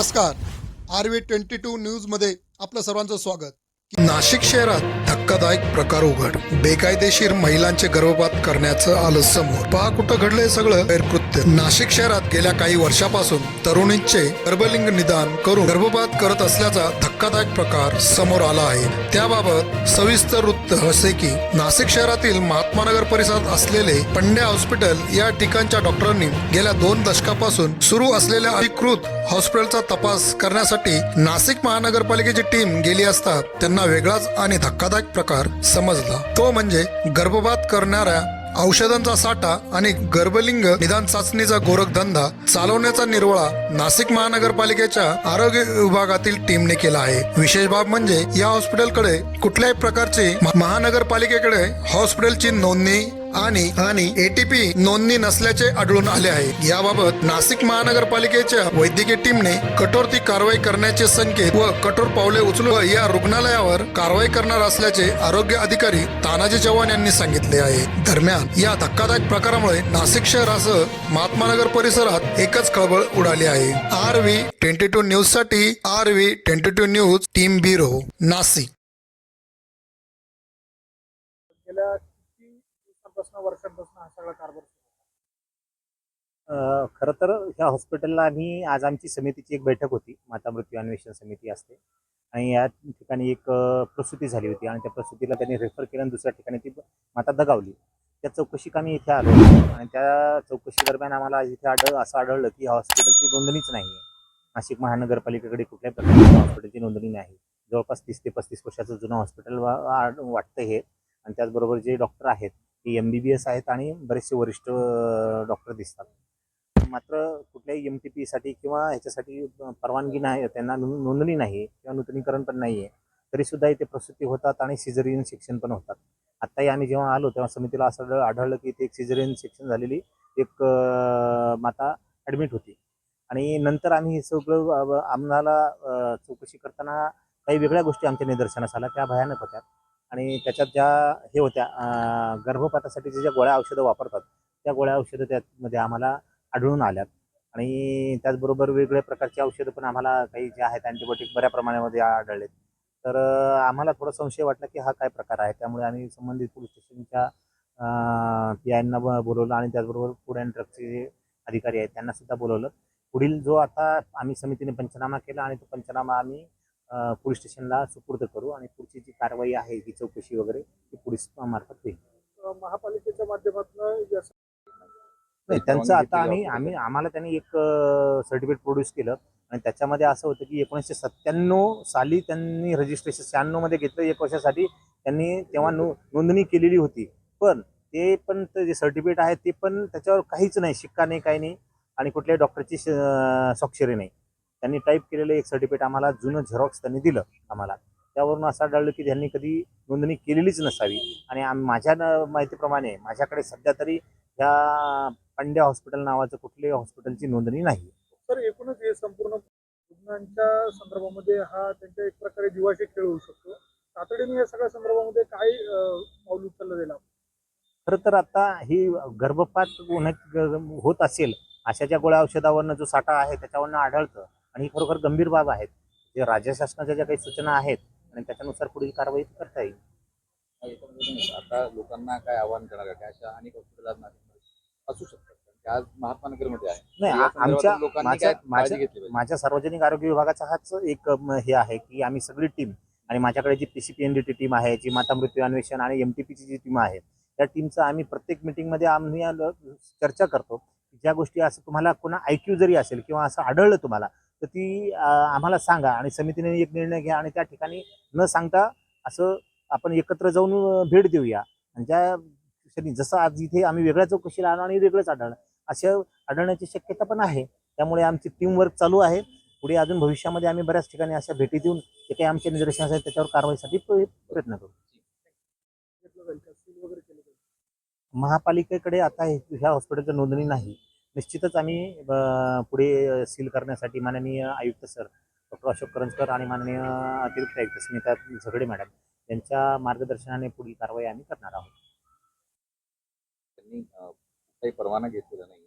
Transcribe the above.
नमस्कार. R V twenty to न्यूजमध्ये आपलं सर्वांचं स्वागत. नाशिक शहरात धक्कादायक प्रकार उघड. बेकायदेशीर महिलांचे गर्भपात करण्याचं आलं समोर. पहा कुठं घडलंय सगळं. गैरकृत्य. नाशिक शहरात गेल्या काही वर्षापासून तरुणींचे गर्भलिंग निदान करून गर्भपात करत असल्याचा धक्कादायक प्रकार समोर आला आहे. त्याबाबत सविस्तर वृत्त असे की नाशिक शहरातील महात्मानगर परिसरात असलेले पंड्या हॉस्पिटल या ठिकाणच्या डॉक्टरांनी गेल्या दोन दशकापासून सुरू असलेल्या अधिकृत हॉस्पिटलचा तपास करण्यासाठी नाशिक महानगरपालिकेची टीम गेली असता त्यांना वेगळाच आणि धक्कादायक प्रकार समजला. तो म्हणजे गर्भपात करणाऱ्या औषधांचा साठा आणि गर्भलिंग निदान चाचणीचा गोरखधंदा चालवण्याचा निर्वळा नाशिक महानगरपालिकेच्या आरोग्य विभागातील टीमने केला आहे. विशेष बाब म्हणजे या हॉस्पिटलकडे कुठल्याही प्रकारची महानगरपालिकेकडे हॉस्पिटलची नोंदणी आणि आणि एटीपी नोंदणी नसल्याचे आढळून आले आहे. याबाबत नाशिक महानगरपालिकेच्या वैद्यकीय टीमने कठोर ती कारवाई करण्याचे संकेत व कठोर पावले उचलून व या रुग्णालयावर कारवाई करणार असल्याचे आरोग्य अधिकारी तानाजी चव्हाण यांनी सांगितले आहे. दरम्यान या धक्कादायक प्रकारामुळे नाशिक शहरासह महात्मानगर परिसरात एकच खळबळ उडाली आहे. आर व्ही ट्वेंटी टू न्यूजसाठी R V twenty two news team bureau Nashik गेल्या किती दिवसांपासून वर्षांपासून हा सगळा कारभार खरं तर ह्या हॉस्पिटलला आम्ही आज आमची समितीची एक बैठक होती. माता मृत्यू अन्वेषण समिती असते. आणि या ठिकाणी एक प्रसूती झाली होती. आणि त्या प्रसूतीला त्यांनी रेफर केलं आणि दुसऱ्या ठिकाणी ती माता दगावली. त्या चौकशी आम्ही इथे आलो. आणि त्या चौकशी दरम्यान आम्हाला इथे आढळ असं आढळलं की ह्या हॉस्पिटलची नोंदणीच नाही आहे नाशिक महानगरपालिकेकडे कुठल्याही प्रकारची हॉस्पिटलची नोंदणी नाही. जवळपास तीस ते पस्तीस वर्षाचं जुनं हॉस्पिटल वा वाटतं हे. आणि त्याचबरोबर जे डॉक्टर आहेत की एम बी बी एस आहेत आणि बरेचसे वरिष्ठ डॉक्टर दिसतात. मात्र कुठल्याही एम टी पीसाठी किंवा ह्याच्यासाठी परवानगी नाही त्यांना नोंदणी नाही किंवा नूतनीकरण पण नाही आहे तरीसुद्धा इथे प्रसूती होतात आणि सिझरियन सेक्शन पण होतात. आत्ताही आम्ही जेव्हा आलो तेव्हा समितीला असं आढळलं की इथे एक सिझरियन सेक्शन झालेली एक माता ॲडमिट होती. आणि नंतर आम्ही हे सगळं आम्हाला चौकशी करताना काही वेगळ्या गोष्टी आमच्या निदर्शनास आल्या त्या भयानक होत्या. आणि त्याच्यात ज्या हे होत्या गर्भपातासाठी ज्या गोळ्या औषधं वापरतात त्या गोळ्या औषधं त्यामध्ये आम्हाला आढळून आल्यात. आणि त्याचबरोबर वेगवेगळ्या प्रकारची औषधं पण आम्हाला काही जे आहेत अँटीबायोटिक बऱ्या प्रमाणामध्ये आढळलेत. तर आम्हाला थोडा संशय वाटला की हा काय प्रकार आहे? त्यामुळे आम्ही संबंधित पोलीस स्टेशनच्या पी आयना बोलवलं आणि त्याचबरोबर फूड अँड ड्रग्सचे जे अधिकारी आहेत त्यांना सुद्धा बोलवलं. पुढील जो आता आम्ही समितीने पंचनामा केला आणि तो पंचनामा आम्ही पोलीस स्टेशनला सुपूर्द करू आणि पुढची जी कारवाई आहे ही चौकशी वगैरे ती पोलीस मार्फत होईल. महापालिकेच्या माध्यमातून नाही त्यांचं आता आम्ही आम्ही आम्हाला त्यांनी एक सर्टिफिकेट प्रोड्यूस केलं आणि त्याच्यामध्ये असं होतं की एकोणीसशे सत्त्याण्णव साली त्यांनी रजिस्ट्रेशन शहाण्णवमध्ये घेतलं एक वर्षासाठी त्यांनी तेव्हा नो नोंदणी केलेली होती. पण ते पण ते जे सर्टिफिकेट आहे ते पण त्याच्यावर काहीच नाही शिक्का नाही काही नाही. आणि कुठल्याही डॉक्टरची स्वाक्षरी नाही. त्यांनी टाईप केलेलं एक सर्टिफिकेट आम्हाला जुनं झेरॉक्स त्यांनी दिलं आम्हाला. त्यावरून असं आढळलं की त्यांनी कधी नोंदणी केलेलीच नसावी. आणि आम- माझ्या माहितीप्रमाणे माझ्याकडे सध्या तरी ह्या पंड्या हॉस्पिटल नावाचं कुठल्याही हॉस्पिटलची नोंदणी नाही. तर एकूणच हे संपूर्ण रुग्णांच्या संदर्भामध्ये हा त्यांच्या एक प्रकारे जीवाशी खेळ होऊ शकतो. तातडीने या सगळ्या संदर्भामध्ये काय पाऊल उचललं आपण? खरं तर आता ही गर्भपात होण्यात होत असेल अशा ज्या गोळ्या औषधावरनं जो साठा आहे त्याच्यावरनं आढळतं. आणि ही खरोखर गंभीर बाब आहेत. जे राज्य शासनाच्या ज्या काही सूचना आहेत आणि त्याच्यानुसार पुढील कारवाई करता येईल. आता लोकांना काय आव्हान करणार? काय अशा अनेक हॉस्पिटल आज नाशिकमध्ये असू शकतात. आज महात्मानगरमध्ये आहे. नाही माझ्या सार्वजनिक आरोग्य विभागाचा हाच एक हे आहे की आम्ही सगळी टीम आणि माझ्याकडे जी P C P N D T team आहे जी माता मृत्यू अन्वेषण आणि एम टी पीची जी टीम आहे त्या टीमचं आम्ही प्रत्येक मिटिंगमध्ये आम्ही चर्चा करतो. ज्या गोष्टी असं तुम्हाला कोणा ऐक्यू जरी असेल किंवा असं आढळलं तुम्हाला तर ती आम्हाला सांगा आणि समितीने एक निर्णय घ्या आणि त्या ठिकाणी न सांगता असं आपण एकत्र जाऊन भेट देऊया. आणि ज्या क्षणी जसं आज इथे आम्ही वेगळ्या चौकशीला राहणार आणि वेगळंच आढळणं अशा आढळण्याची शक्यता पण आहे. त्यामुळे आमची टीम वर्क चालू आहे. पुढे अजून भविष्यामध्ये आम्ही बऱ्याच ठिकाणी अशा भेटी देऊन जे काही आमचे निदर्शनास आहेत त्याच्यावर कारवाईसाठी प्रयत्न करू. महापालिकेकडे आता ह्या हॉस्पिटलचं नोंदणी नाही. निश्चितच आम्ही पुढे सील करण्यासाठी माननीय आयुक्त सर डॉक्टर अशोक करंजकर आणि माननीय अतिरिक्त आयुक्त स्मिता झगडे मॅडम यांच्या मार्गदर्शनाने पुढील कारवाई आम्ही करणार आहोत. त्यांनी काही परवाना घेतलेला नाही